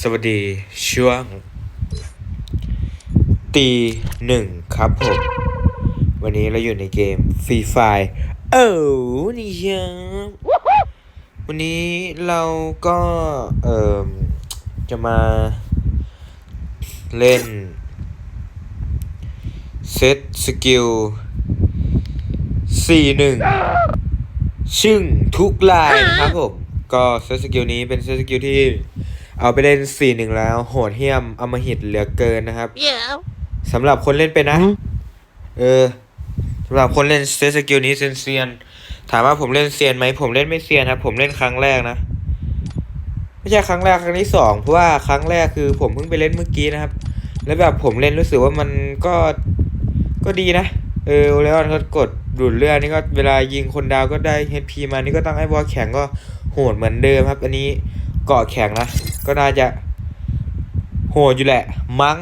สวัสดีช่วง ตีหนึ่งครับผม วันนี้เราอยู่ในเกมฟรีไฟเอ้นี่ครับวันนี้เราก็เอ่อจะมาเล่น เซตสกิลสี่หนึ่งซึ่งทุกลายนะครับผม ก็เซตสกิลนี้เป็นเซตสกิลที่เอาไปเล่นสี่หนึ่งแล้ว โหดเหี้ยมอำมหิตเหลือเกินนะครับ Yeah. สำหรับคนเล่นเป็นนะ เออสำหรับคนเล่นเซตสกิลนี้เซียนเซียนๆถามว่าผมเล่นเซียนไหมผมเล่นไม่เซียนครับ ผมเล่นครั้งแรกนะไม่ใช่ครั้งแรกครั้งที่สองเพราะว่าครั้งแรกคือผมเพิ่งไปเล่นเมื่อกี้นะครับ แล้วแบบผมเล่นรู้สึกว่ามันก็ก็ดีนะ เออแล้วก็กดดูดเลือดนี่ก็เวลายิงคนดาวก็ได้ HP มานี่ก็ตั้งให้บอลแข็งก็ โหดเหมือนเดิมครับ อันนี้เกาะแข็งนะ ก็น่าจะโหดอยู่แหละมั้ง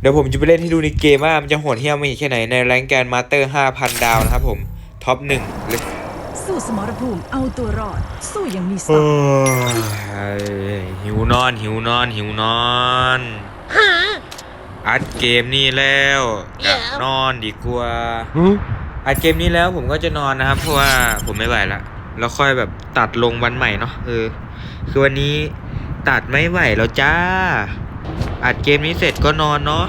เดี๋ยวผมจะไปเล่นให้ดูในเกมว่ามันจะโหดเหี้ยมไม่แค่ไหนในแรงแกนมาสเตอร์5,000 ดาวนะครับผม ท็อปหนึ่งเลยสู้สมรภูมิเอาตัวรอด สู้อย่างมีสโอ้ติยหิวนอน หิวนอน หิวนอน Huh? อัดเกมนี้แล้วกลับ Yeah. นอนดีกว่าอัดเกมนี้แล้วผมก็จะนอนนะครับ เพราะว่าผมไม่ไหวละ แล้วค่อยแบบตัดลงวันใหม่เนาะเออ คือวันนี้ตัดไม่ไหวแล้วจ้า อัดเกมนี้เสร็จก็นอนเนาะ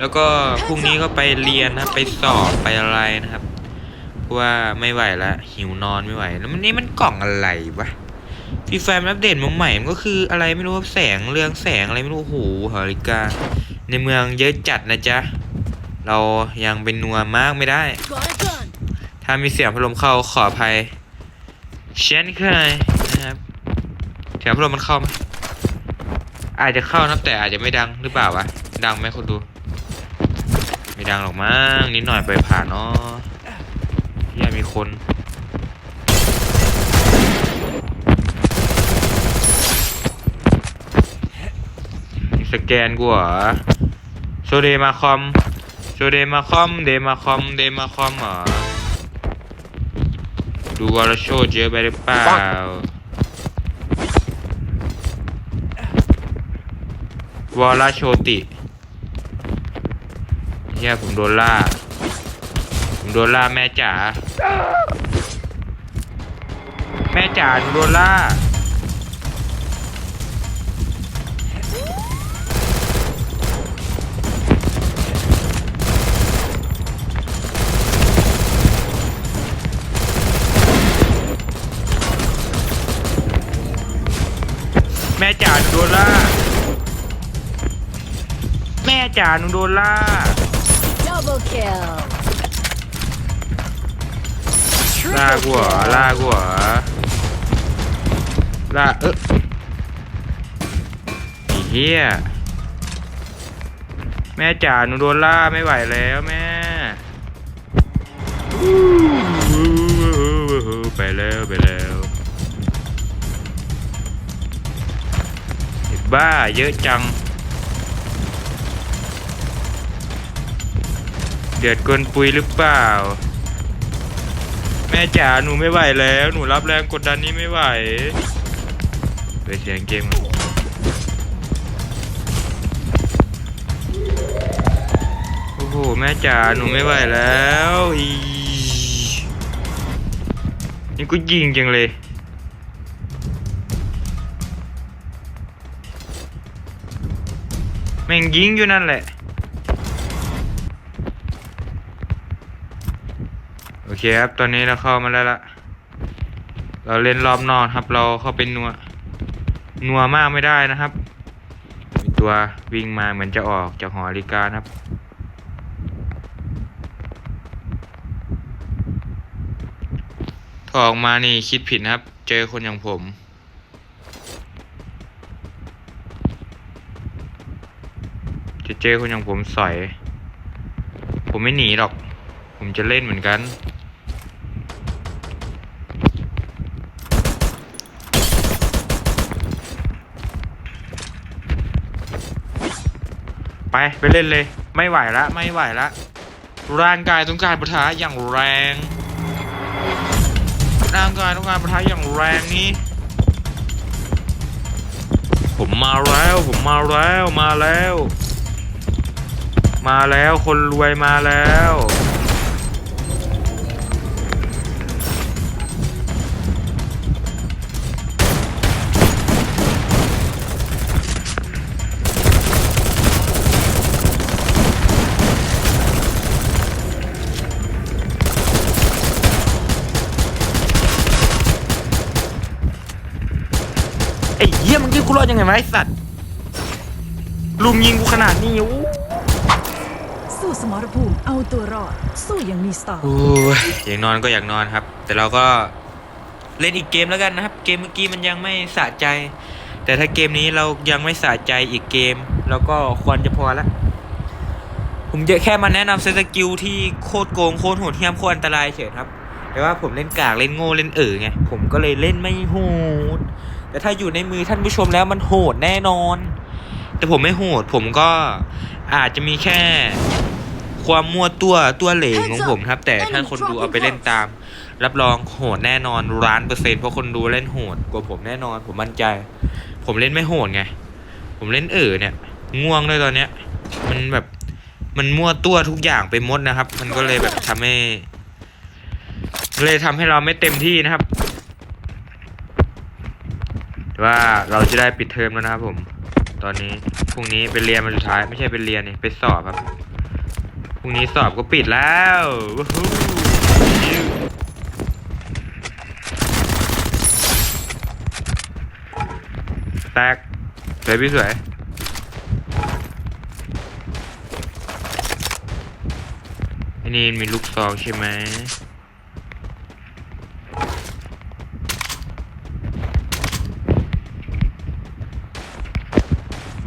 แล้วก็พรุ่งนี้ก็ไปเรียนนะครับ ไปสอบไปอะไรนะครับเพราะว่าไม่ไหวละหิวนอนไม่ไหว แล้วมันนี่มันกล่องอะไรวะฟีแฟมอัปเดตมาใหม่มันก็คืออะไรไม่รู้แสงเรื่องแสงอะไรไม่รู้โอ้โหฮาริกา ในเมืองเยอะจัดนะจ๊ะเรายังเป็นนัวมากไม่ได้ ถ้ามีเสียงพัดลมเข้าขออภัย เช่นเคยนะครับเสียงพัดลมมันเข้าไหมอาจจะเข้านะแต่อาจจะไม่ดังหรือเปล่าวะดังไหมคนดู ไม่ดังหรอกมั้งนิดหน่อยไปผ่านเนาะเฮียมีคนมีสแกนกูเหรอโซเดมาคอมโซเดมาคอมเดมาคอมเดมาคอมเหรอ ดูวอลโชเยอะไปหรือเปล่า วอลโชติเฮียผมโดนล่า ผมโดนล่าแม่จ๋า แม่จ๋าโดนล่า ม่จ๋าหนูโดนล่า แม่จ๋าหนูโดนล่า Double kill. ล่ากูเหรอล่ากูเหรอล่าเออไอ้เหี้ยแม่จ๋าหนูโดนล่าไม่ไหวแล้วแม่ไปแล้วไปแล้ว บ้าเยอะจัง เดือดกินปุยหรือเปล่า แม่จ๋าหนูไม่ไหวแล้ว หนูรับแรงกดดันนี้ไม่ไหวเปิดเสียงเกมก่อนโอ้โหแม่จ๋าหนูไม่ไหวแล้วอีนี่กูยิงจังเลย แม่งยิงอยู่นั่นแหละ โอเคครับ ตอนนี้เราเข้ามาแล้วละเราเล่นรอบนอกครับ เราเข้าเป็นนัว นัวมากไม่ได้นะครับ มีตัววิ่งมาเหมือนจะออกจากหอนาฬิกานครับถ้าออกมานี่คิดผิดนะครับ เจอคนอย่างผม จะ เจอคนอย่างผมสอย ผมไม่หนีหรอก ผมจะเล่นเหมือนกันไป ไปเล่นเลย ไม่ไหวละ ไม่ไหวละ ร่างกายต้องการปะทะอย่างแรง ร่างกายต้องการปะทะอย่างแรงนี้ ผมมาแล้ว ผมมาแล้ว มาแล้ว มาแล้วคนรวยมาแล้ว ไอ้เหี้ยมึงยิงกูรอดยังไงวะไอ้สัตว์ลุมยิงกูขนาดนี้อู้ สู้สมรภูมิเอาตัวรอด สู้อย่างมีสไตล์โอ้ยอยากนอนก็อยากนอนครับ แต่เราก็เล่นอีกเกมแล้วกันนะครับ เกมเมื่อกี้มันยังไม่สะใจ แต่ถ้าเกมนี้เรายังไม่สะใจอีกเกมเราก็ควรจะพอละผมจะแค่มาแนะนำเซตสกิลที่โคตรโกงโคตรโหดเหี้ยมโคตรอันตรายเฉยครับ แต่ว่าผมเล่นกากเล่นโง่เล่นเอ๋อไงผมก็เลยเล่นไม่โหด แต่ถ้าอยู่ในมือท่านผู้ชมแล้วมันโหดแน่นอน แต่ผมไม่โหดผมก็อาจจะมีแค่ ความมั่วตัวตัวเหลงของผมครับ แต่ถ้าคนดูเอาไปเล่นตาม รับรองโหดแน่นอนล้านเปอร์เซ็นต์เพราะคนดูเล่นโหดกว่าผมแน่นอน ผมมั่นใจ ผมเล่นไม่โหดไง ผมเล่นเออเนี่ย ง่วงด้วยตอนเนี้ย มันแบบมันมั่วตัวทุกอย่างไปหมดนะครับ มันก็เลยแบบทำให้เลยทำให้เราไม่เต็มที่นะครับว่าเราจะได้ปิดเทอมแล้วนะครับผม ตอนนี้พรุ่งนี้เป็นเรียนวันสุดท้าย ไม่ใช่เป็นเรียนนี่ไปสอบครับ รุ่งนี้สอบก็ปิดแล้วฮู้แตกสวยพี่สวยอันนี้มีลูกซองใช่ไหม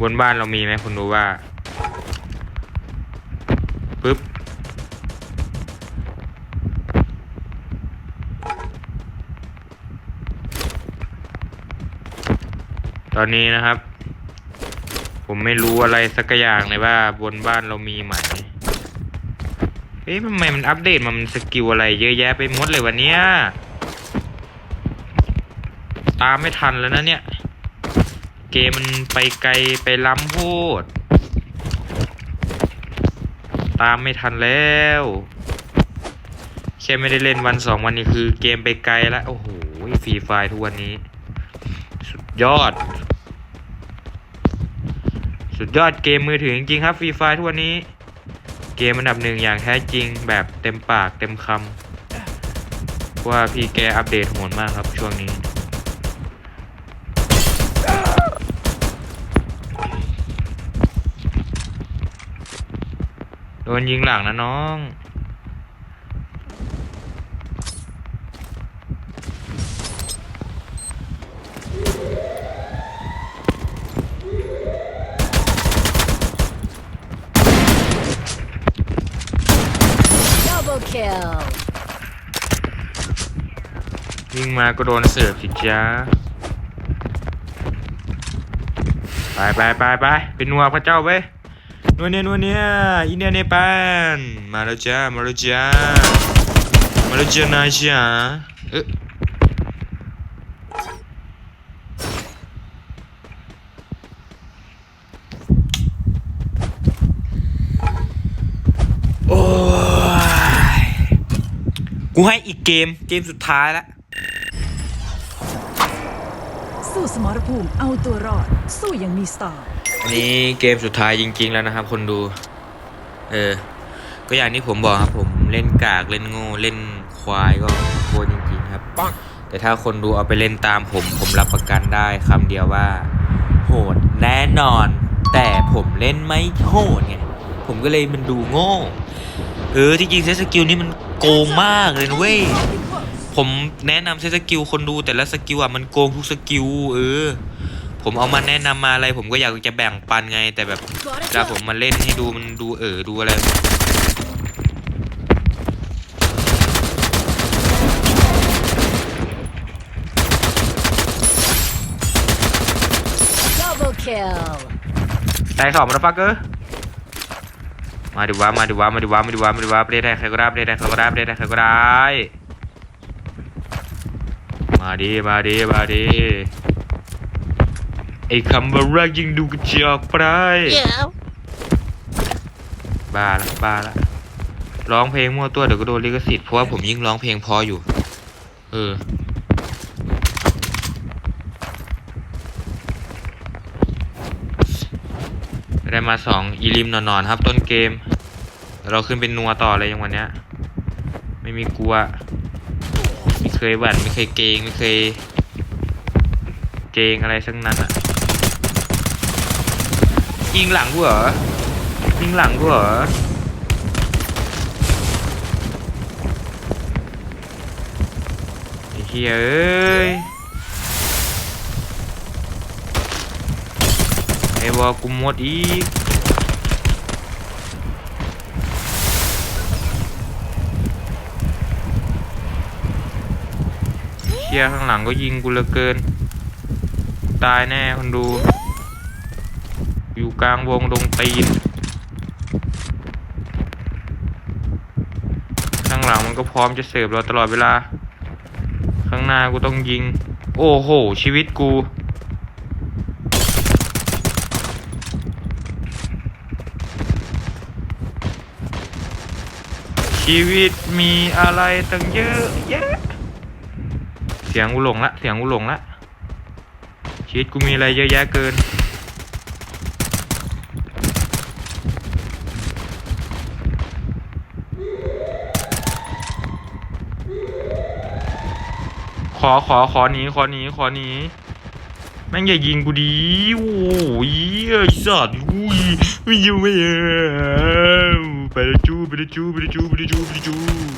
บนบ้านเรามีไหมคุณดูว่า ตอนนี้นะครับ ผมไม่รู้อะไรสักอย่างเลยว่าบนบ้านเรามีไหมเอ๊ะทำไมมันอัปเดตมามันสกิลอะไรเยอะแยะไปหมดเลยวันเนี้ยตามไม่ทันแล้วนะเนี่ย เกมมันไปไกลไปล้ำโพดตามไม่ทันแล้วแค่ไม่ได้เล่นวันสองวันนี้คือเกมไปไกลแล้ว โอ้โหฟรีไฟทุกวันนี้ ยอด สุดยอดเกมมือถือจริงๆครับฟรีไฟทุกวันนี้ เกมอันดับหนึ่งอย่างแท้จริงแบบเต็มปากเต็มคำเพราะว่าพี่แกอัปเดตโหดมากครับช่วงนี้โดนยิงหลังนะน้อง Double kill. ยิงมาก็โดนเสิร์ฟสิจ้าไปไปไปไปเป็นนัวพระเจ้าเว้ยนัวเนียนัวเนียอินเดียเนปาลมาแล้วจ้ามาแล้วจ้ามาแล้วจ้านายจ้าเอ๊ะโอ้ยกูให้อีกเกม เกมสุดท้ายแล้ว สู้สมรภูมิเอาตัวรอด สู้อย่างมีสไตล์อันนี้เกมสุดท้ายจริง ๆ แล้วนะครับ คนดู เออ ก็อย่างที่ผมบอกครับ ผมเล่นกากเล่นโง่เล่นควายก็โคตรจริง ๆ ครับ แต่ถ้าคนดูเอาไปเล่นตามผม ผมรับประกันได้คำเดียวว่า โหดแน่นอน แต่ผมเล่นไม่โหดไงผมก็เลยมันดูโง่เออที่จริงเซตสกิลนี่มันโกงมากเลยนะเว้ย ผมแนะนำเซตสกิลคนดูแต่ละสกิลอะมันโกงทุกสกิลเออ ผมเอามาแนะนำมาอะไร ผมก็อยากจะแบ่งปันไง แต่แบบ Got เวลา it. ผมมาเล่นให้ดูมันดูเออดูอะไร Double kill. แตกสองมาฟักเกอร์มาดิวะมาดิวะมาดิวะมาดิวะมาดิวะประเทศไทยใครก็ได้ประเทศไทยใครก็ได้ประเทศไทยใครก็ได้ มาดิมาดิมาดิอ้คำว่ารักยังดูกระจอกไป Yeah. บ้าละบ้าละร้องเพลงมั่วตัวเดี๋ยวก็โดนลิขสิทธิ์เพราะว่าผมยิ่งร้องเพลงเพออยู่ เออได้มาสองอีลิมนอนๆครับ ต้นเกม เราขึ้นเป็นนัวต่อเลยอย่างวันเนี้ย ไม่มีกลัวไม่ เคยหวั่นไม่เคยเกรงไม่เคย เกรงอะไรทั้งนั้นอะยิงหลังกูเหรอยิงหลังกูเหรอไอ้เฮียเอ้ยไอ้วอกูหมดอีก ฮียข้างหลังก็ยิงกูเหลือเกิน ตายแน่คนดู อยู่กลางวงดงตีน ข้างหลังมันก็พร้อมจะเสิร์ฟเราตลอดเวลา ข้างหน้ากูต้องยิง โอ้โห ชีวิตกูชีวิตมีอะไรตั้งเยอะแยะ เสียงกูหลงละ เสียงกูหลงละชีวิตกูมีอะไรเยอะแยะเกิน ขอขอขอหนีขอหนีขอหนีแม่งอย่ายิงกูดีโอ้ยไอ้สัตว์อุ้ยไม่อยู่ไม่เอาไปละจูไปละจูไปละจูไปละจูไปละจู